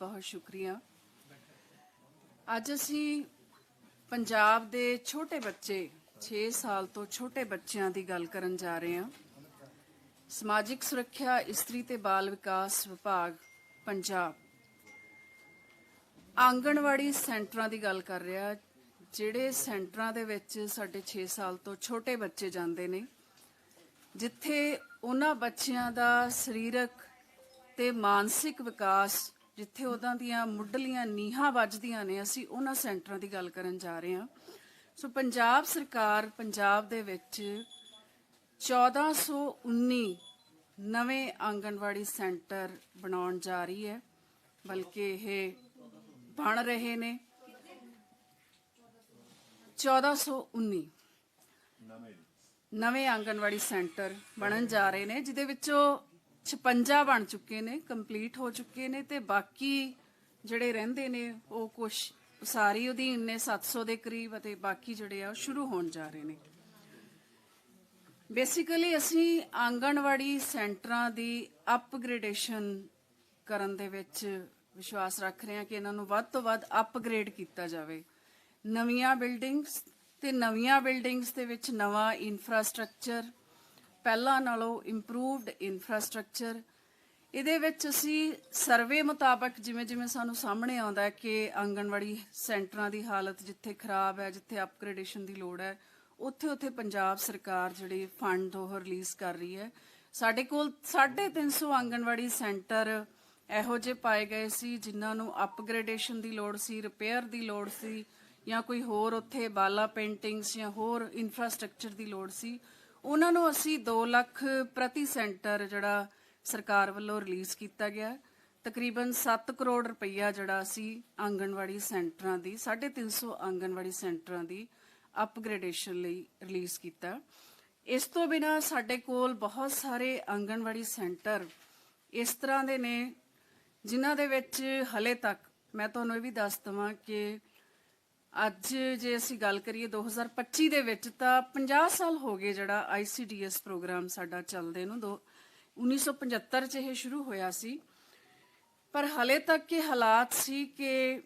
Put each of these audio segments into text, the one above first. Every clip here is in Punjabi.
ਬਹੁਤ ਸ਼ੁਕਰੀਆ। ਅੱਜ ਅਸੀਂ ਪੰਜਾਬ ਦੇ ਛੋਟੇ ਬੱਚੇ 6 ਸਾਲ ਤੋਂ ਛੋਟੇ ਬੱਚਿਆਂ ਦੀ ਗੱਲ ਕਰਨ ਜਾ ਰਹੇ ਹਾਂ। ਸਮਾਜਿਕ ਸੁਰੱਖਿਆ, ਇਸਤਰੀ ਤੇ ਬਾਲ ਵਿਕਾਸ ਵਿਭਾਗ, ਪੰਜਾਬ। ਆਂਗਣਵਾੜੀ ਸੈਂਟਰਾਂ ਦੀ ਗੱਲ ਕਰ ਰਿਹਾ, ਜਿਹੜੇ ਸੈਂਟਰਾਂ ਦੇ ਵਿੱਚ ਸਾਡੇ 6 ਸਾਲ ਤੋਂ ਛੋਟੇ ਬੱਚੇ ਜਾਂਦੇ ਨੇ, ਜਿੱਥੇ ਉਹਨਾਂ ਬੱਚਿਆਂ ਦਾ ਸਰੀਰਕ ਤੇ ਮਾਨਸਿਕ ਵਿਕਾਸ ਜਿੱਥੇ ਉਹਨਾਂ ਦੀਆਂ ਮੁੱਢਲੀਆਂ ਨੀਹਾਂ ਵੱਜਦੀਆਂ ਨੇ, ਅਸੀਂ ਉਹਨਾਂ ਸੈਂਟਰਾਂ ਦੀ ਗੱਲ ਕਰਨ ਜਾ ਰਹੇ ਹਾਂ। ਸੋ ਪੰਜਾਬ ਸਰਕਾਰ ਪੰਜਾਬ ਦੇ ਵਿੱਚ 1419 ਨਵੇਂ ਆਂਗਣਵਾੜੀ ਸੈਂਟਰ ਬਣਾਉਣ ਜਾ ਰਹੀ ਹੈ, ਬਲਕਿ ਇਹ ਬਣ ਰਹੇ ਨੇ। 1419 ਨਵੇਂ ਆਂਗਣਵਾੜੀ ਸੈਂਟਰ ਬਣਨ ਜਾ ਰਹੇ ਨੇ, ਜਿਹਦੇ ਵਿੱਚੋਂ 56 ਬਣ ਚੁੱਕੇ ਨੇ ਕੰਪਲੀਟ ਹੋ ਚੁੱਕੇ ਨੇ ਤੇ ਬਾਕੀ ਜਿਹੜੇ ਰਹਿੰਦੇ ਨੇ, ਉਹ ਕੁਝ ਉਸਾਰੀ ਅਧੀਨ ਨੇ 700 ਦੇ ਕਰੀਬ ਅਤੇ ਬਾਕੀ ਜਿਹੜੇ ਆ ਉਹ ਸ਼ੁਰੂ ਹੋਣ ਜਾ ਰਹੇ ਨੇ। ਬੇਸਿਕਲੀ ਅਸੀਂ ਆਂਗਣਵਾੜੀ ਸੈਂਟਰਾਂ ਦੀ ਅਪਗ੍ਰੇਡੇਸ਼ਨ ਕਰਨ ਦੇ ਵਿੱਚ ਵਿਸ਼ਵਾਸ ਰੱਖ ਰਹੇ ਹਾਂ ਕਿ ਇਹਨਾਂ ਨੂੰ ਵੱਧ ਤੋਂ ਵੱਧ ਅਪਗ੍ਰੇਡ ਕੀਤਾ ਜਾਵੇ। ਨਵੀਆਂ ਬਿਲਡਿੰਗਸ ਤੇ ਨਵੀਆਂ ਬਿਲਡਿੰਗਸ ਦੇ ਵਿੱਚ ਨਵਾਂ ਇਨਫਰਾਸਟ੍ਰਕਚਰ ਪਹਿਲਾਂ ਨਾਲੋਂ ਇੰਪਰੂਵਡ ਇਨਫਰਾਸਟ੍ਰਕਚਰ ਇਹਦੇ ਵਿੱਚ ਅਸੀਂ ਸਰਵੇ ਮੁਤਾਬਕ ਜਿਵੇਂ ਜਿਵੇਂ ਸਾਨੂੰ ਸਾਹਮਣੇ ਆਉਂਦਾ ਹੈ ਕਿ ਆਂਗਣਵਾੜੀ ਸੈਂਟਰਾਂ ਦੀ ਹਾਲਤ ਜਿੱਥੇ ਖਰਾਬ ਹੈ, ਜਿੱਥੇ ਅਪਗ੍ਰੇਡੇਸ਼ਨ ਦੀ ਲੋੜ ਹੈ, ਉੱਥੇ ਉੱਥੇ ਪੰਜਾਬ ਸਰਕਾਰ ਜਿਹੜੀ ਫੰਡ ਉਹ ਰਿਲੀਜ਼ ਕਰ ਰਹੀ ਹੈ। ਸਾਡੇ ਕੋਲ 350 ਆਂਗਣਵਾੜੀ ਸੈਂਟਰ ਇਹੋ ਜਿਹੇ ਪਾਏ ਗਏ ਸੀ ਜਿਨ੍ਹਾਂ ਨੂੰ ਅਪਗ੍ਰੇਡੇਸ਼ਨ ਦੀ ਲੋੜ ਸੀ ਰਿਪੇਅਰ ਦੀ ਲੋੜ ਸੀ ਜਾਂ ਕੋਈ ਹੋਰ ਉੱਥੇ ਬਾਲਾ ਪੇਂਟਿੰਗਸ ਜਾਂ ਹੋਰ ਇਨਫਰਾਸਟ੍ਰਕਚਰ ਦੀ ਲੋੜ ਸੀ। ਉਹਨਾਂ ਨੂੰ ਅਸੀਂ 2 ਲੱਖ ਪ੍ਰਤੀ ਸੈਂਟਰ ਜਿਹੜਾ ਸਰਕਾਰ ਵੱਲੋਂ ਰਿਲੀਜ਼ ਕੀਤਾ ਗਿਆ। ਤਕਰੀਬਨ 7 ਕਰੋੜ ਰੁਪਈਆ ਜਿਹੜਾ ਅਸੀਂ ਆਂਗਣਵਾੜੀ ਸੈਂਟਰਾਂ ਦੀ 350 ਆਂਗਣਵਾੜੀ ਸੈਂਟਰਾਂ ਦੀ ਅਪਗ੍ਰੇਡੇਸ਼ਨ ਲਈ ਰਿਲੀਜ਼ ਕੀਤਾ। ਇਸ ਤੋਂ ਬਿਨਾ ਸਾਡੇ ਕੋਲ ਬਹੁਤ ਸਾਰੇ ਆਂਗਣਵਾੜੀ ਸੈਂਟਰ ਇਸ ਤਰ੍ਹਾਂ ਦੇ ਨੇ, ਜਿਨ੍ਹਾਂ ਦੇ ਵਿੱਚ ਹਲੇ ਤੱਕ ਮੈਂ ਤੁਹਾਨੂੰ ਇਹ ਵੀ ਦੱਸ ਦਵਾਂ ਕਿ ਅੱਜ ਜੇ ਅਸੀਂ ਗੱਲ ਕਰੀਏ 2025 ਦੇ ਵਿੱਚ ਤਾਂ 50 ਸਾਲ ਹੋ ਗਏ ਜਿਹੜਾ ICDS ਪ੍ਰੋਗਰਾਮ ਸਾਡਾ ਚੱਲਦੇ ਨੂੰ। ਦੋ 1975 ਚ ਇਹ ਸ਼ੁਰੂ ਹੋਇਆ ਸੀ। ਪਰ ਹਲੇ ਤੱਕ ਇਹ ਹਾਲਾਤ ਸੀ ਕਿ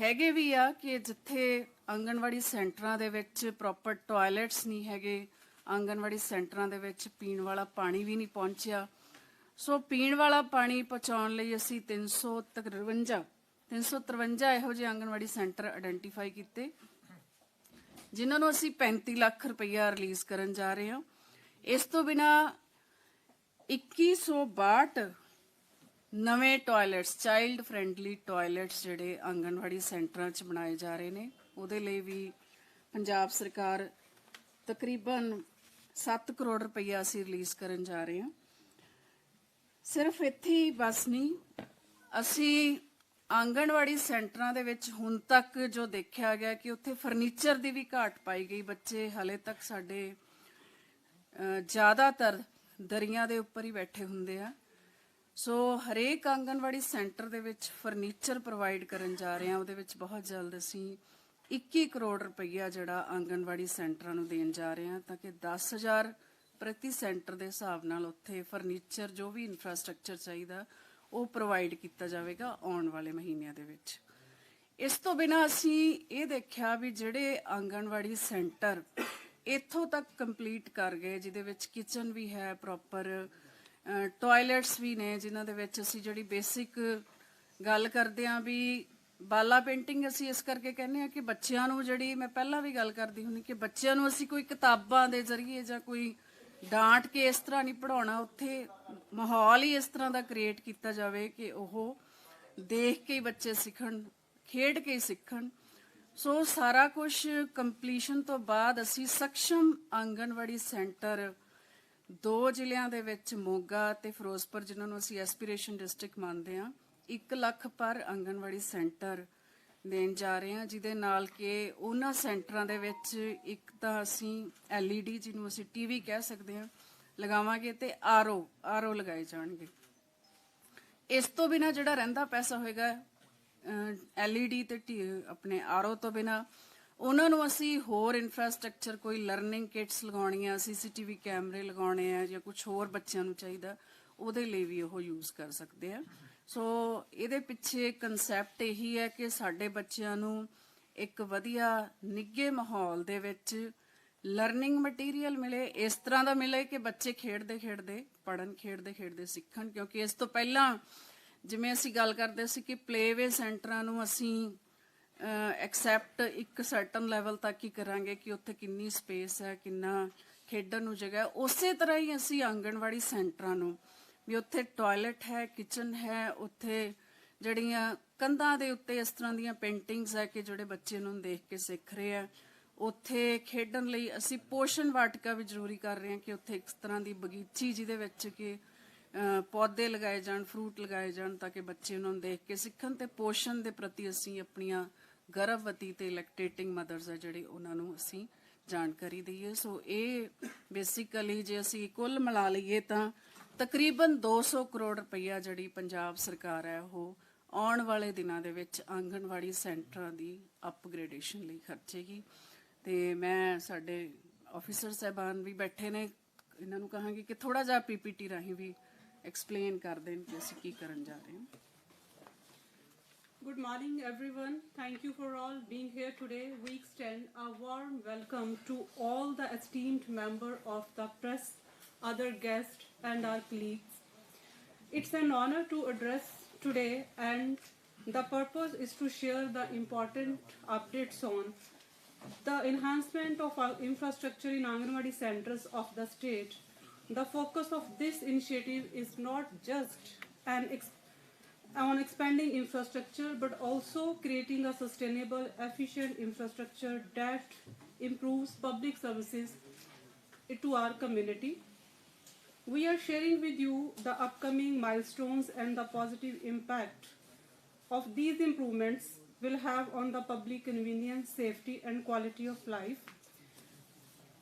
ਹੈਗੇ ਵੀ ਆ ਕਿ ਜਿੱਥੇ ਆਂਗਣਵਾੜੀ ਸੈਂਟਰਾਂ ਦੇ ਵਿੱਚ ਪ੍ਰੋਪਰ ਟਾਇਲਟਸ ਨਹੀਂ ਹੈਗੇ, ਆਂਗਣਵਾੜੀ ਸੈਂਟਰਾਂ ਦੇ ਵਿੱਚ ਪੀਣ ਵਾਲਾ ਪਾਣੀ ਵੀ ਨਹੀਂ ਪਹੁੰਚਿਆ। ਸੋ ਪੀਣ ਵਾਲਾ ਪਾਣੀ ਪਹੁੰਚਾਉਣ ਲਈ ਅਸੀਂ 353 353 ਇਹੋ ਜਿਹੇ ਆਂਗਣਵਾੜੀ ਸੈਂਟਰ ਆਇਡੈਂਟੀਫਾਈ ਕੀਤੇ, ਜਿਨ੍ਹਾਂ ਨੂੰ ਅਸੀਂ 35 ਲੱਖ ਰੁਪਈਆ ਰਿਲੀਜ਼ ਕਰਨ ਜਾ ਰਹੇ ਹਾਂ। ਇਸ ਤੋਂ ਬਿਨਾ 2162 ਨਵੇਂ ਟਾਇਲਟਸ, ਚਾਈਲਡ ਫ੍ਰੈਂਡਲੀ ਟਾਇਲਟਸ ਜਿਹੜੇ ਆਂਗਣਵਾੜੀ ਸੈਂਟਰਾਂ 'ਚ ਬਣਾਏ ਜਾ ਰਹੇ ਨੇ, ਉਹਦੇ ਲਈ ਵੀ ਪੰਜਾਬ ਸਰਕਾਰ ਤਕਰੀਬਨ 7 ਕਰੋੜ ਰੁਪਈਆ ਅਸੀਂ ਰਿਲੀਜ਼ ਕਰਨ ਜਾ ਰਹੇ ਹਾਂ। ਸਿਰਫ ਇੱਥੇ ਹੀ ਬਸ ਨਹੀਂ, ਅਸੀਂ ਆਂਗਣਵਾੜੀ ਸੈਂਟਰਾਂ ਦੇ ਵਿੱਚ ਹੁਣ ਤੱਕ ਜੋ ਦੇਖਿਆ ਗਿਆ ਕਿ ਉੱਥੇ ਫਰਨੀਚਰ ਦੀ ਵੀ ਘਾਟ ਪਾਈ ਗਈ। ਬੱਚੇ ਹਲੇ ਤੱਕ ਸਾਡੇ ਜ਼ਿਆਦਾਤਰ ਦਰੀਆਂ ਦੇ ਉੱਪਰ ਹੀ ਬੈਠੇ ਹੁੰਦੇ ਆ। ਸੋ ਹਰੇਕ ਆਂਗਣਵਾੜੀ ਸੈਂਟਰ ਦੇ ਵਿੱਚ ਫਰਨੀਚਰ ਪ੍ਰੋਵਾਈਡ ਕਰਨ ਜਾ ਰਹੇ ਹਾਂ। ਉਹਦੇ ਵਿੱਚ ਬਹੁਤ ਜਲਦ ਅਸੀਂ 21 ਕਰੋੜ ਰੁਪਈਆ ਜਿਹੜਾ ਆਂਗਣਵਾੜੀ ਸੈਂਟਰਾਂ ਨੂੰ ਦੇਣ ਜਾ ਰਹੇ ਹਾਂ, ਤਾਂ ਕਿ 10000 ਪ੍ਰਤੀ ਸੈਂਟਰ ਦੇ ਹਿਸਾਬ ਨਾਲ ਉੱਥੇ ਫਰਨੀਚਰ ਜੋ ਵੀ ਇਨਫਰਾਸਟ੍ਰਕਚਰ ਚਾਹੀਦਾ ਉਹ ਪ੍ਰੋਵਾਈਡ ਕੀਤਾ ਜਾਵੇਗਾ ਆਉਣ ਵਾਲੇ ਮਹੀਨਿਆਂ ਦੇ ਵਿੱਚ। ਇਸ ਤੋਂ ਬਿਨਾ ਅਸੀਂ ਇਹ ਦੇਖਿਆ ਵੀ ਜਿਹੜੇ ਆਂਗਣਵਾੜੀ ਸੈਂਟਰ ਇੱਥੋਂ ਤੱਕ ਕੰਪਲੀਟ ਕਰ ਗਏ, ਜਿਹਦੇ ਵਿੱਚ ਕਿਚਨ ਵੀ ਹੈ ਪ੍ਰੋਪਰ ਟਾਇਲਟਸ ਵੀ ਨੇ, ਜਿਨ੍ਹਾਂ ਦੇ ਵਿੱਚ ਅਸੀਂ ਜਿਹੜੀ ਬੇਸਿਕ ਗੱਲ ਕਰਦੇ ਆਂ ਵੀ ਬਾਲਾ ਪੇਂਟਿੰਗ ਅਸੀਂ ਇਸ ਕਰਕੇ ਕਹਿੰਦੇ ਆ ਕਿ ਬੱਚਿਆਂ ਨੂੰ ਜਿਹੜੀ ਮੈਂ ਪਹਿਲਾਂ ਵੀ ਗੱਲ ਕਰਦੀ ਹੁੰਦੀ ਕਿ ਬੱਚਿਆਂ ਨੂੰ ਅਸੀਂ ਕੋਈ ਕਿਤਾਬਾਂ ਦੇ ਜ਼ਰੀਏ ਜਾਂ ਕੋਈ ਡਾਂਟ ਕੇ ਇਸ ਤਰ੍ਹਾਂ ਨਹੀਂ ਪੜਾਉਣਾ ਉੱਥੇ ਮਾਹੌਲ ਹੀ ਇਸ ਤਰ੍ਹਾਂ ਦਾ ਕ੍ਰੀਏਟ ਕੀਤਾ ਜਾਵੇ ਕਿ ਉਹ ਦੇਖ ਕੇ ਹੀ ਬੱਚੇ ਸਿੱਖਣ, ਖੇਡ ਕੇ ਹੀ ਸਿੱਖਣ। ਸੋ ਸਾਰਾ ਕੁਝ ਕੰਪਲੀਸ਼ਨ ਤੋਂ ਬਾਅਦ ਅਸੀਂ ਸક્ષਮ ਆਂਗਣਵਾੜੀ ਸੈਂਟਰ ਦੋ ਜ਼ਿਲ੍ਹਿਆਂ ਦੇ ਵਿੱਚ, ਮੋਗਾ ਤੇ ਫਿਰੋਜ਼ਪੁਰ, ਜਿਨ੍ਹਾਂ ਨੂੰ ਅਸੀਂ ਐਸਪੀਰੇਸ਼ਨ ਡਿਸਟ੍ਰਿਕਟ ਮੰਨਦੇ ਹਾਂ 1 ਲੱਖ ਪਰ ਆਂਗਣਵਾੜੀ ਸੈਂਟਰ ਦੇਣ ਜਾ ਰਹੇ ਹਾਂ, ਜਿਹਦੇ ਨਾਲ ਕਿ ਉਹਨਾਂ ਸੈਂਟਰਾਂ ਦੇ ਵਿੱਚ ਇੱਕ ਤਾਂ ਅਸੀਂ LED ਜਿਹਨੂੰ ਅਸੀਂ ਟੀਵੀ ਕਹਿ ਸਕਦੇ ਹਾਂ, ਲਗਾਵਾਂਗੇ ਤੇ ਆਰਓ ਆਰਓ ਲਗਾਏ ਜਾਣਗੇ। ਇਸ ਤੋਂ ਬਿਨਾ ਜਿਹੜਾ ਰਹਿੰਦਾ ਪੈਸਾ ਹੋਏਗਾ LED ਤੇ ਟੀ- ਆਪਣੇ ਆਰਓ ਤੋਂ ਬਿਨਾ, ਉਹਨਾਂ ਨੂੰ ਅਸੀਂ ਹੋਰ ਇਨਫਰਾਸਟ੍ਰਕਚਰ, ਕੋਈ ਲਰਨਿੰਗ ਕਿਟਸ ਲਗਾਉਣੀਆਂ ਸੀਸੀਟੀਵੀ ਕੈਮਰੇ ਲਗਾਉਣੇ ਆ ਜਾਂ ਕੁਝ ਹੋਰ ਬੱਚਿਆਂ ਨੂੰ ਚਾਹੀਦਾ, ਉਹਦੇ ਲਈ ਵੀ ਉਹ ਯੂਜ਼ ਕਰ ਸਕਦੇ ਆ। ਸੋ ਇਹਦੇ ਪਿੱਛੇ ਕਨਸੈਪਟ ਇਹੀ ਹੈ ਕਿ ਸਾਡੇ ਬੱਚਿਆਂ ਨੂੰ ਇੱਕ ਵਧੀਆ ਨਿੱਘੇ ਮਾਹੌਲ ਦੇ ਵਿੱਚ ਲਰਨਿੰਗ ਮਟੀਰੀਅਲ ਮਿਲੇ। ਇਸ ਤਰ੍ਹਾਂ ਦਾ ਮਿਲੇ ਕਿ ਬੱਚੇ ਖੇਡਦੇ ਖੇਡਦੇ ਪੜਨ ਖੇਡਦੇ ਖੇਡਦੇ ਸਿੱਖਣ। ਕਿਉਂਕਿ ਇਸ ਤੋਂ ਪਹਿਲਾਂ ਜਿਵੇਂ ਅਸੀਂ ਗੱਲ ਕਰਦੇ ਸੀ ਕਿ ਪਲੇਵੇ ਸੈਂਟਰਾਂ ਨੂੰ ਅਸੀਂ ਐਕਸੈਪਟ ਇੱਕ ਸਰਟਨ ਲੈਵਲ ਤੱਕ ਹੀ ਕਰਾਂਗੇ ਕਿ ਉੱਥੇ ਕਿੰਨੀ ਸਪੇਸ ਹੈ, ਕਿੰਨਾ ਖੇਡਣ ਨੂੰ ਜਗ੍ਹਾ ਉਸੇ ਤਰ੍ਹਾਂ ਹੀ ਅਸੀਂ ਆਂਗਣਵਾੜੀ ਸੈਂਟਰਾਂ ਨੂੰ ਵੀ ਉੱਥੇ ਟਾਇਲਟ ਹੈ ਕਿਚਨ ਹੈ, ਉੱਥੇ ਜਿਹੜੀਆਂ ਕੰਧਾਂ ਦੇ ਉੱਤੇ ਇਸ ਤਰ੍ਹਾਂ ਦੀਆਂ ਪੇਂਟਿੰਗਸ ਹੈ ਕਿ ਜਿਹੜੇ ਬੱਚੇ ਨੂੰ ਦੇਖ ਕੇ ਸਿੱਖ ਰਹੇ ਆ। ਉੱਥੇ ਖੇਡਣ ਲਈ ਅਸੀਂ ਪੋਸ਼ਣ ਵਾਟਕਾ ਵੀ ਜ਼ਰੂਰੀ ਕਰ ਰਹੇ ਹਾਂ ਕਿ ਉੱਥੇ ਇੱਕ ਤਰ੍ਹਾਂ ਦੀ ਬਗੀਚੀ ਜਿਹਦੇ ਵਿੱਚ ਕਿ ਪੌਦੇ ਲਗਾਏ ਜਾਣ ਫਰੂਟ ਲਗਾਏ ਜਾਣ ਤਾਂ ਕਿ ਬੱਚੇ ਉਹਨਾਂ ਨੂੰ ਦੇਖ ਕੇ ਸਿੱਖਣ ਤੇ ਪੋਸ਼ਣ ਦੇ ਪ੍ਰਤੀ ਅਸੀਂ ਆਪਣੀਆਂ ਗਰਭਵਤੀ ਤੇ ਲੈਕਟੇਟਿੰਗ ਮਦਰਸ ਆ ਜਿਹੜੇ ਉਹਨਾਂ ਨੂੰ ਅਸੀਂ ਜਾਣਕਾਰੀ ਦਈਏ। ਸੋ ਇਹ ਬੇਸਿਕਲੀ ਜੇ ਅਸੀਂ ਕੁੱਲ ਮਿਲਾ ਲਈਏ ਤਾਂ ਤਕਰੀਬਨ 200 ਕਰੋੜ ਰੁਪਈਆ ਜਿਹੜੀ ਪੰਜਾਬ ਸਰਕਾਰ ਹੈ ਉਹ ਆਉਣ ਵਾਲੇ ਦਿਨਾਂ ਦੇ ਵਿੱਚ ਆਂਗਣਵਾੜੀ ਸੈਂਟਰਾਂ ਦੀ ਅਪਗ੍ਰੇਡੇਸ਼ਨ ਲਈ ਖਰਚੇਗੀ ਤੇ ਮੈਂ ਸਾਡੇ ਆਫੀਸਰ ਸਹਿਬਾਨ ਵੀ ਬੈਠੇ ਨੇ ਇਹਨਾਂ ਨੂੰ ਕਹਾਂਗੀ ਕਿ ਥੋੜਾ ਜਿਹਾ ਪੀਪੀਟੀ ਰਾਹੀਂ ਵੀ ਐਕਸਪਲੇਨ ਕਰ ਦੇਣ ਕਿ ਅਸੀਂ ਕੀ ਕਰਨ ਜਾ ਰਹੇ ਹਾਂ Good morning, everyone. Thank you for all being here today. We extend a warm welcome to all the esteemed member of the press, other guests, and our colleagues. It's an honor to address today, and the purpose is to share the important updates on the enhancement of our infrastructure in Anganwadi centers of the state. The focus of this initiative is not just ex- on expanding infrastructure but also creating a sustainable, efficient infrastructure that improves public services to our community. We are sharing with you the upcoming milestones and the positive impact of these improvements will have on the public convenience, safety, and quality of life.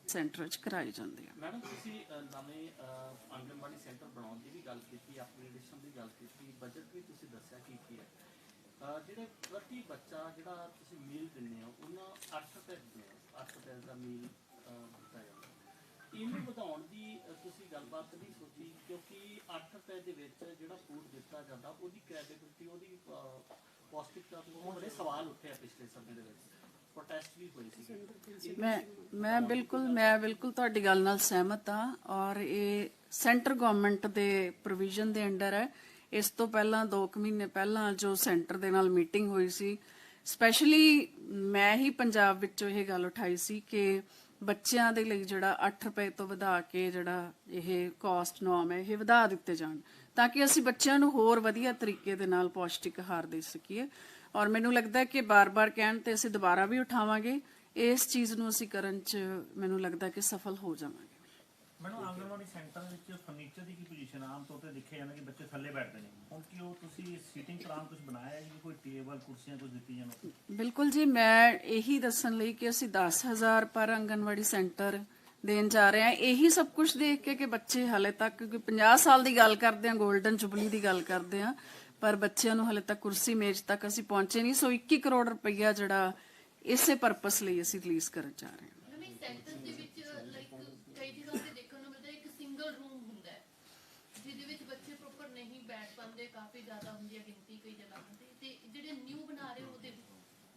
Centre 'ਚ ਕਰਾਈ ਜਾਂਦੀ ਹੈ ਮੈਡਮ ਤੁਸੀਂ ਅ, ਨਵੇਂ ਅ, ਆਂਗਣਵਾੜੀ ਸੈਂਟਰ ਬਣਾਉਣ ਦੀ ਵੀ ਗੱਲ ਕੀਤੀ ਅਪਗ੍ਰੇਡੇਸ਼ਨ ਦੀ ਗੱਲ ਕੀਤੀ ਬਜਟ ਵੀ ਤੁਸੀਂ ਦੱਸਿਆ ਕੀ ਕੀ ਹੈ ਅ, ਜਿਹੜੇ ਪ੍ਰਤੀ ਬੱਚਾ ਜਿਹੜਾ ਤੁਸੀਂ ਮੀਲ ਦਿੰਦੇ ਹੋ ਉਹਨਾਂ 8 ਰੁਪਏ ਦਿੰਦੇ ਹੋ 8 ਰੁਪਏ ਦਾ ਮੀਲ ਅ, ਦਿੱਤਾ ਜਾਂਦਾ ਇਹਨੂੰ ਵਧਾਉਣ ਦੀ ਅ, ਤੁਸੀਂ ਗੱਲਬਾਤ ਨਹੀਂ ਸੋਚੀ ਕਿਉਂਕਿ 8 ਰੁਪਏ ਦੇ ਵਿੱਚ ਜਿਹੜਾ ਫੂਡ ਦਿੱਤਾ ਜਾਂਦਾ ਉਹਦੀ ਕ੍ਰੈਡੀਬਿਲਿਟੀ ਉਹਦੀ ਅ, ਪੌਸ਼ਟਿਕਤਾ ਤੋਂ ਬੜੇ ਸਵਾਲ ਉੱਠੇ ਆ ਪਿਛਲੇ ਸਮੇਂ ਦੇ ਵਿੱਚ। ਪ੍ਰੋਟੈਸਟ ਵੀ ਹੋਏ ਸੀ ਮੈਂ ਮੈਂ ਬਿਲਕੁਲ ਮੈਂ ਬਿਲਕੁਲ ਤੁਹਾਡੀ ਗੱਲ ਨਾਲ ਸਹਿਮਤ ਹਾਂ ਔਰ ਇਹ ਸੈਂਟਰ ਗਵਰਨਮੈਂਟ ਦੇ ਪ੍ਰੋਵੀਜ਼ਨ ਦੇ ਅੰਡਰ ਹੈ। ਇਸ ਤੋਂ ਪਹਿਲਾਂ 2 ਮਹੀਨੇ ਪਹਿਲਾਂ ਜੋ ਸੈਂਟਰ ਦੇ ਨਾਲ ਮੀਟਿੰਗ ਹੋਈ ਸੀ ਸਪੈਸ਼ਲੀ ਮੈਂ ਹੀ ਪੰਜਾਬ ਵਿੱਚੋਂ ਇਹ ਗੱਲ ਉਠਾਈ ਸੀ ਕਿ ਬੱਚਿਆਂ ਦੇ ਲਈ ਜਿਹੜਾ 8 ਰੁਪਏ ਤੋਂ ਵਧਾ ਕੇ ਜਿਹੜਾ ਇਹ ਕਾਸਟ ਨੋਮ ਹੈ, ਇਹ ਵਧਾ ਦਿੱਤੇ ਜਾਣ, ਤਾਂ ਕਿ ਅਸੀਂ ਬੱਚਿਆਂ ਨੂੰ ਹੋਰ ਵਧੀਆ ਤਰੀਕੇ ਦੇ ਨਾਲ ਪੌਸ਼ਟਿਕ ਆਹਾਰ ਦੇ ਸਕੀਏ। ਔਰ ਮੈਨੂੰ ਲੱਗਦਾ ਹੈ ਕਿ ਬਾਰ-ਬਾਰ ਕਹਿਣ ਤੇ ਅਸੀਂ ਦੁਬਾਰਾ ਵੀ ਉਠਾਵਾਂਗੇ, ਇਸ ਚੀਜ਼ ਨੂੰ ਅਸੀਂ ਕਰਨ 'ਚ ਮੈਨੂੰ ਲੱਗਦਾ ਕਿ ਸਫਲ ਹੋ ਜਾਵਾਂਗੇ। ਮੈਨੂੰ ਆਂਗਣਵਾੜੀ ਸੈਂਟਰ ਵਿੱਚ ਫਰਨੀਚਰ ਦੀ ਕੀ ਪੋਜੀਸ਼ਨ ਆਮ ਤੌਰ ਤੇ ਦੇਖਿਆ ਜਾਂਦਾ ਕਿ ਬੱਚੇ ਥੱਲੇ ਬੈਠਦੇ ਨੇ। ਹੁਣ ਕੀ ਉਹ ਤੁਸੀਂ ਸੀਟਿੰਗ ਕਰਾਉਣ ਕੁਝ ਬਣਾਇਆ ਹੈ ਕਿ ਕੋਈ ਟੇਬਲ ਕੁਰਸੀਆਂ ਕੁਝ ਦਿੱਤੀ ਜਾਣ ਬਿਲਕੁਲ ਜੀ ਮੈਂ ਇਹੀ ਦੱਸਣ ਲਈ ਕਿ ਅਸੀਂ 10000 ਪਰ ਆਂਗਨਵਾੜੀ ਸੈਂਟਰ ਦੇਣ ਜਾ ਰਹੇ ਹਾਂ। ਇਹੀ ਸਭ ਕੁਝ ਦੇਖ ਕੇ ਕਿ ਬੱਚੇ ਹਲੇ ਤੱਕ ਕਿਉਂਕਿ 50 ਸਾਲ ਦੀ ਗੱਲ ਕਰਦੇ ਹਾਂ 골ਡਨ ਜੁਬਲੀ ਦੀ ਗੱਲ ਕਰਦੇ ਹਾਂ ਪਰ ਬੱਚਿਆਂ ਨੂੰ ਹਲੇ ਤੱਕ ਕੁਰਸੀ ਮੇਜ਼ ਤੱਕ ਅਸੀਂ ਪਹੁੰਚੇ ਨਹੀਂ। ਸੋ 21 ਕਰੋੜ ਰੁਪਈਆ ਜਿਹੜਾ ਇਸੇ ਪਰਪਸ ਲਈ ਅਸੀਂ ਰਿਲੀਜ਼ ਕਰਨ ਜਾ ਰਹੇ ਹਾਂ ਨਵੇਂ ਸੈਂਟਰ ਦੇ ਵਿੱਚ ਲਾਈਕ ਕਈ ਜਗ੍ਹਾ ਤੇ ਦੇਖਣ ਨੂੰ ਮਿਲਦਾ ਹੈ ਇੱਕ ਸਿੰਗਲ ਰੂਮ ਹੁੰਦਾ ਹੈ ਜਿਹਦੇ ਵਿੱਚ ਬੱਚੇ ਪ੍ਰੋਪਰ ਨਹੀਂ ਕਾਫੀ ਜ਼ਿਆਦਾ ਹੁੰਦੀ ਹੈ, ਗਿਣਤੀ ਕਈ ਜਗ੍ਹਾ ਤੇ ਤੇ ਜਿਹੜੇ ਨਿਊ ਬਣਾ ਰਹੇ ਉਹਦੇ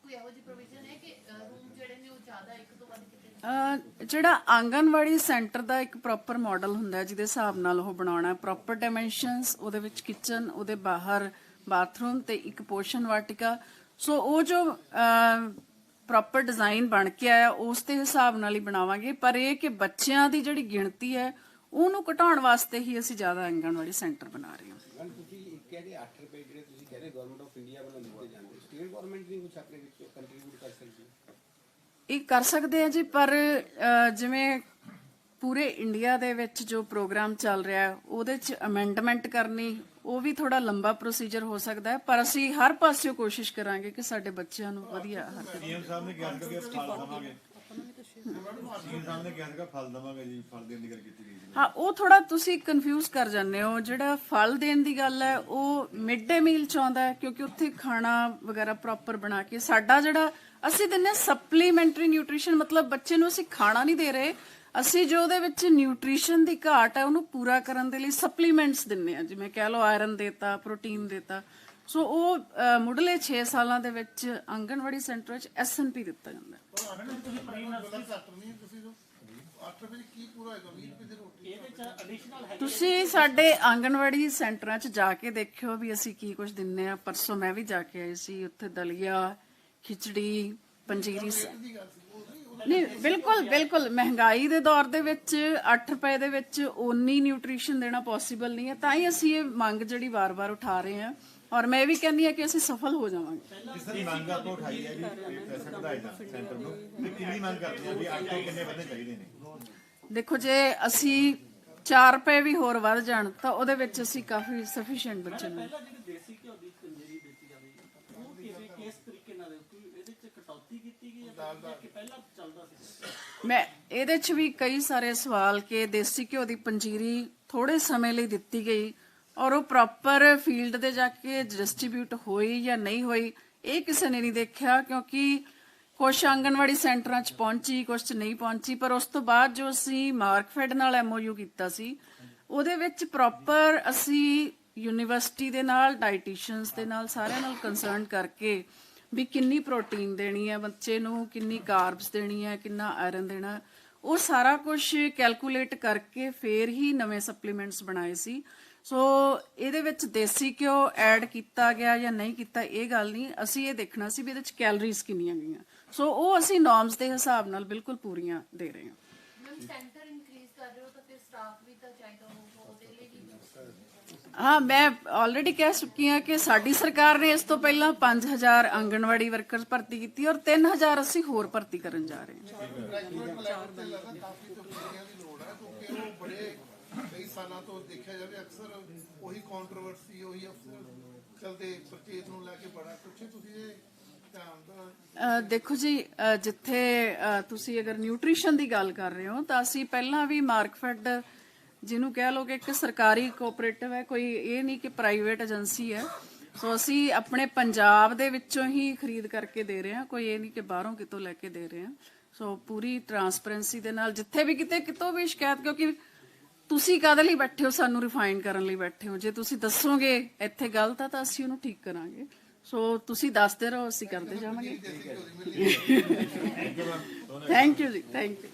ਕੋਈ ਇਹੋ ਜਿਹੀ ਪ੍ਰੋਵੀਜ਼ਨ ਹੈ ਕਿ ਰੂਮ ਜਿਹੜੇ ਨੇ ਉਹ ਜ਼ਿਆਦਾ ਇੱਕ ਤੋਂ ਵੱਧ ਕਿਤੇ ਅਹ, ਜਿਹੜਾ ਆਂਗਨਵਾੜੀ ਸੈਂਟਰ ਦਾ ਇੱਕ ਪ੍ਰੋਪਰ ਮਾਡਲ ਹੁੰਦਾ ਹੈ, ਜਿਹਦੇ ਹਿਸਾਬ ਨਾਲ ਉਹ ਬਣਾਉਣਾ ਪ੍ਰੋਪਰ ਡਾਈਮੈਂਸ਼ਨਸ ਉਹਦੇ ਵਿੱਚ ਕਿਚਨ ਉਹਦੇ ਬਾਹਰ ਬਾਥਰੂਮ ਤੇ ਇੱਕ ਪੋਸ਼ਨ ਵਾਟਿਕਾ। ਸੋ ਉਹ ਜੋ ਪ੍ਰੋਪਰ ਡਿਜ਼ਾਈਨ ਬਣ ਕੇ ਆਇਆ, ਉਸ ਦੇ ਹਿਸਾਬ ਨਾਲ ਹੀ ਬਣਾਵਾਂਗੇ। ਪਰ ਇਹ ਕਿ ਬੱਚਿਆਂ ਦੀ ਜਿਹੜੀ ਗਿਣਤੀ ਹੈ, ਉਹਨੂੰ ਘਟਾਉਣ ਵਾਸਤੇ ਹੀ ਅਸੀਂ ਜ਼ਿਆਦਾ ਆਂਗਨਵਾੜੀ ਸੈਂਟਰ ਬਣਾ ਰਹੇ ਹਾਂ। ਕਹਿ ਰਹੇ 8 ਰੁਪਏ ਜਿਹੜੇ ਤੁਸੀਂ ਕਹਿ ਰਹੇ ਗਵਰਨਮੈਂਟ ਆਫ ਇੰਡੀਆ ਵੱਲੋਂ ਦਿੱਤੇ ਜਾਂਦੇ ਸਟੇਟ ਗਵਰਨਮੈਂਟ ਨਹੀਂ ਕੁਝ ਆਪਣੇ ਵਿੱਚ ਕੰਟਰੀਬਿਊਟ ਕਰ ਸਕਦੀ ਇਹ ਕਰ ਸਕਦੇ ਆ ਜੀ ਪਰ ਜਿਵੇਂ ਪੂਰੇ ਇੰਡੀਆ ਦੇ ਵਿੱਚ ਜੋ ਪ੍ਰੋਗਰਾਮ ਚੱਲ ਰਿਹਾ ਹੈ ਉਹਦੇ ਚ ਅਮੈਂਡਮੈਂਟ ਕਰਨੀ ਉਹ ਵੀ ਥੋੜਾ ਲੰਬਾ ਪ੍ਰੋਸੀਜਰ ਹੋ ਸਕਦਾ ਹੈ ਪਰ ਅਸੀਂ ਹਰ ਪਾਸਿਓਂ ਕੋਸ਼ਿਸ਼ ਕਰਾਂਗੇ ਕਿ ਸਾਡੇ ਬੱਚਿਆਂ ਨੂੰ ਵਧੀਆ ਹਰਕਤ ਸੀਐਮ ਸਾਹਿਬ ਨੇ ਕਿਹਾ ਕਿ ਫਲ ਦਵਾਂਗੇ। ਸੀਐਮ ਸਾਹਿਬ ਨੇ ਕਿਹਾ ਸੀਗਾ ਫਲ ਦਵਾਂਗੇ ਜੀ ਫਲ ਦੇਣ ਦੀ ਗੱਲ ਕੀਤੀ ਗਈ ਹਾਂ ਉਹ ਥੋੜਾ ਤੁਸੀਂ ਕਨਫਿਊਜ਼ ਕਰ ਜਾਂਦੇ ਹੋ। ਜਿਹੜਾ ਫਲ ਦੇਣ ਦੀ ਗੱਲ ਹੈ ਉਹ ਮਿਡ ਡੇ ਮੀਲ ਚ ਆਉਂਦਾ ਹੈ ਕਿਉਂਕਿ ਉੱਥੇ ਖਾਣਾ ਵਗੈਰਾ ਪ੍ਰੋਪਰ ਬਣਾ ਕੇ ਸਾਡਾ ਜਿਹੜਾ ਅਸੀਂ ਦਿੰਨੇ ਸਪਲੀਮੈਂਟਰੀ ਨਿਊਟ੍ਰੀਸ਼ਨ ਮਤਲਬ ਬੱਚੇ ਨੂੰ ਅਸੀਂ ਖਾਣਾ ਨਹੀਂ ਦੇ ਰਹੇ। ਅਸੀਂ ਜੋ ਉਹਦੇ ਵਿੱਚ ਨਿਊਟ੍ਰੀਸ਼ਨ ਦੀ ਘਾਟ ਹੈ ਉਹਨੂੰ ਪੂਰਾ ਕਰਨ ਦੇ ਲਈ ਸਪਲੀਮੈਂਟਸ ਦਿੰਨੇ ਆ ਜਿਵੇਂ ਕਹਿ ਲਓ ਆਇਰਨ ਦੇਤਾ ਪ੍ਰੋਟੀਨ ਦੇਤਾ। ਸੋ ਉਹ ਅਹ, ਮੁੱਢਲੇ 6 ਸਾਲਾਂ ਦੇ ਵਿੱਚ ਆਂਗਣਵਾੜੀ ਸੈਂਟਰ ਵਿੱਚ ਐਸਐਨਪੀ ਦਿੱਤਾ ਜਾਂਦਾ ਹੈ। ਇਹਦੇ ਚ ਐਡੀਸ਼ਨਲ ਹੈ ਤੁਸੀਂ ਸਾਡੇ ਆਂਗਣਵਾੜੀ ਸੈਂਟਰਾਂ 'ਚ ਜਾ ਕੇ ਦੇਖਿਓ ਵੀ ਅਸੀਂ ਕੀ ਕੁਝ ਦਿੰਨੇ ਆ। ਪਰਸੋਂ ਮੈਂ ਵੀ ਜਾ ਕੇ ਆਈ ਸੀ ਉੱਥੇ ਦਲੀਆ ਖਿਚੜੀ ਪੰਜੀਰੀ ਨਹੀਂ ਬਿਲਕੁਲ ਬਿਲਕੁਲ। ਮਹਿੰਗਾਈ ਦੇ ਦੌਰ ਦੇ ਵਿੱਚ 8 ਰੁਪਏ ਦੇ ਵਿੱਚ ਓਨੀ ਨਿਊਟ੍ਰੀਸ਼ਨ ਦੇਣਾ ਪੋਸੀਬਲ ਨਹੀਂ ਹੈ। ਤਾਂ ਹੀ ਅਸੀਂ ਇਹ ਮੰਗ ਜਿਹੜੀ ਵਾਰ-ਵਾਰ ਉਠਾ ਰਹੇ ਹਾਂ ਔਰ ਮੈਂ ਇਹ ਵੀ ਕਹਿੰਦੀ ਹਾਂ ਕਿ ਅਸੀਂ ਸਫਲ ਹੋ ਜਾਵਾਂਗੇ। ਕਿਸ ਤਰ੍ਹਾਂ ਮੰਗ ਆਪੋ ਉਠਾਈ ਹੈ ਜੀ ਪੈਸੇ ਵਧਾਏ ਦਾ ਸੈਂਟਰ ਨੂੰ ਤੇ ਕਿੰਨੀ ਮੰਗ ਕਰਦੇ ਆ ਵੀ ਆਟੇ ਕਿੰਨੇ ਬੰਦੇ ਚਾਹੀਦੇ ਨੇ? ਦੇਖੋ ਜੇ ਅਸੀਂ 4 ਰੁਪਏ ਵੀ ਹੋਰ ਵੱਧ ਜਾਣ ਤਾਂ ਉਹਦੇ ਵਿੱਚ ਅਸੀਂ ਕਾਫੀ ਸਫੀਸ਼ੀਐਂਟ ਬੱਚੇ ਨੂੰ ਪਹਿਲਾਂ ਜਿਹੜੀ ਦੇਸੀ ਘਿਓ ਦੀ ਪੰਜੀਰੀ ਦਿੱਤੀ ਜਾਂਦੀ ਹੈ ਉਹ ਕਿਵੇਂ ਕਿਸ ਤਰੀਕੇ ਨਾਲ ਕੋਈ ਇਹਦੇ ਚ ਕਟੌਤੀ ਕੀਤੀ ਗਈ ਹੈ ਜਾਂ ਕਿ ਪਹਿਲਾਂ ਚੱਲਦਾ ਸੀ? ਮੈਂ ਇਹਦੇ 'ਚ ਵੀ ਕਈ ਸਾਰੇ ਸਵਾਲ ਕਿ ਦੇਸੀ ਘਿਓ ਦੀ ਪੰਜੀਰੀ ਥੋੜੇ ਸਮੇਂ ਲਈ ਦਿੱਤੀ ਗਈ ਔਰ ਉਹ ਪ੍ਰੋਪਰ ਫੀਲਡ ਤੇ ਜਾ ਕੇ ਡਿਸਟ੍ਰੀਬਿਊਟ ਹੋਈ ਜਾਂ ਨਹੀਂ ਹੋਈ, ਇਹ ਕਿਸੇ ਨੇ ਨਹੀਂ ਦੇਖਿਆ ਕਿਉਂਕਿ ਕੁਝ ਆਂਗਨਵਾੜੀ ਸੈਂਟਰਾਂ 'ਚ ਪਹੁੰਚੀ ਕੁਝ 'ਚ ਨਹੀਂ ਪਹੁੰਚੀ, ਪਰ ਉਸ ਤੋਂ ਬਾਅਦ ਜੋ ਅਸੀਂ ਮਾਰਕਫੈਡ ਨਾਲ ਐਮਓਯੂ ਕੀਤਾ ਸੀ, ਉਹਦੇ ਵਿੱਚ ਪ੍ਰੋਪਰ ਅਸੀਂ ਯੂਨੀਵਰਸਿਟੀ ਦੇ ਨਾਲ ਡਾਈਟੀਸ਼ੀਅਨਸ ਦੇ ਨਾਲ ਸਾਰਿਆਂ ਨਾਲ ਕੰਸਰਨ ਕਰਕੇ ਵੀ ਕਿੰਨੀ ਪ੍ਰੋਟੀਨ ਦੇਣੀ ਹੈ ਬੱਚੇ ਨੂੰ, ਕਿੰਨੀ ਕਾਰਬਸ ਦੇਣੀ ਹੈ, ਕਿੰਨਾ ਆਇਰਨ ਦੇਣਾ, ਉਹ ਸਾਰਾ ਕੁਝ ਕੈਲਕੂਲੇਟ ਕਰਕੇ ਫੇਰ ਹੀ ਨਵੇਂ ਸਪਲੀਮੈਂਟਸ ਬਣਾਏ ਸੀ। ਸੋ ਇਹਦੇ ਵਿੱਚ ਦੇਸੀ ਘਿਓ ਐਡ ਕੀਤਾ ਗਿਆ ਜਾਂ ਨਹੀਂ ਕੀਤਾ ਇਹ ਗੱਲ ਨਹੀਂ ਅਸੀਂ ਇਹ ਦੇਖਣਾ ਸੀ ਵੀ ਇਹਦੇ ਵਿੱਚ ਕੈਲਰੀਜ਼ ਕਿੰਨੀਆਂ ਗਈਆਂ ਸੋ ਉਹ ਅਸੀਂ ਨਾਰਮਸ ਦੇ ਹਿਸਾਬ ਨਾਲ ਬਿਲਕੁਲ ਪੂਰੀਆਂ ਦੇ ਰਹੇ ਹਾਂ ਮੈਮ ਸੈਂਟਰ ਇਨਕਰੀਜ਼ ਕਰ ਰਹੇ ਹੋ ਤਾਂ ਫਿਰ ਸਟਾਫ ਵੀ ਤਾਂ ਚਾਹੀਦਾ ਹੋਊਗਾ ਉਹਦੇ ਲਈ ਵੀ ਹਾਂ ਮੈਂ ਆਲਰੇਡੀ ਕਹਿ ਚੁੱਕੀ ਹਾਂ ਕਿ ਸਾਡੀ ਸਰਕਾਰ ਨੇ ਇਸ ਤੋਂ ਪਹਿਲਾਂ 5000 ਆਂਗਣਵਾੜੀ ਵਰਕਰਸ ਭਰਤੀ ਕੀਤੀ ਔਰ 3000 ਅਸੀਂ ਹੋਰ ਭਰਤੀ ਕਰਨ ਜਾ ਰਹੇ ਹਾਂ ਕਈ ਸਾਲਾਂ ਤੋਂ ਦੇਖਿਆ ਜਾਵੇ ਅਕਸਰ ਉਹੀ ਕੰਟਰੋਵਰਸੀ ਉਹੀ ਅਫਸਰ ਚਲਦੇ ਪਰਚੇਜ ਨੂੰ ਲੈ ਕੇ ਬੜਾ ਕੁਛ ਤੁਸੀਂ ਇਹ ਦੇਖੋ ਜੀ ਅ, ਜਿੱਥੇ ਤੁਸੀਂ ਅਗਰ ਨਿਊਟ੍ਰੀਸ਼ਨ ਦੀ ਗੱਲ ਕਰ ਰਹੇ ਹੋ ਤਾਂ ਅਸੀਂ ਪਹਿਲਾਂ ਵੀ ਮਾਰਕਫੈਡ ਜਿਹਨੂੰ ਕਹਿ ਲਓ ਕਿ ਇੱਕ ਸਰਕਾਰੀ ਕੋਆਪਰੇਟਿਵ ਹੈ ਕੋਈ ਇਹ ਨਹੀਂ ਕਿ ਪ੍ਰਾਈਵੇਟ ਏਜੰਸੀ ਹੈ। ਸੋ ਅਸੀਂ ਆਪਣੇ ਪੰਜਾਬ ਦੇ ਵਿੱਚੋਂ ਹੀ ਖਰੀਦ ਕਰਕੇ ਦੇ ਰਹੇ ਹਾਂ ਕੋਈ ਇਹ ਨਹੀਂ ਕਿ ਬਾਹਰੋਂ ਕਿਤੋਂ ਲੈ ਕੇ ਦੇ ਰਹੇ ਹਾਂ। ਸੋ ਪੂਰੀ ਟਰਾਂਸਪੇਰੈਂਸੀ ਦੇ ਨਾਲ ਜਿੱਥੇ ਵੀ ਕਿਤੇ ਕਿਤੋਂ ਵੀ ਸ਼ਿਕਾਇਤ ਕਿਉਂਕਿ ਤੁਸੀਂ ਕਾਹਦੇ ਲਈ ਬੈਠੇ ਹੋ? ਸਾਨੂੰ ਰਿਫਾਈਨ ਕਰਨ ਲਈ ਬੈਠੇ ਹੋ। ਜੇ ਤੁਸੀਂ ਦੱਸੋਗੇ ਇੱਥੇ ਗਲਤ ਆ ਤਾਂ ਅਸੀਂ ਉਹਨੂੰ ਠੀਕ ਕਰਾਂਗੇ। ਸੋ ਤੁਸੀਂ ਦੱਸਦੇ ਰਹੋ ਅਸੀਂ ਕਰਦੇ ਜਾਵਾਂਗੇ। Thank you ji. Thank you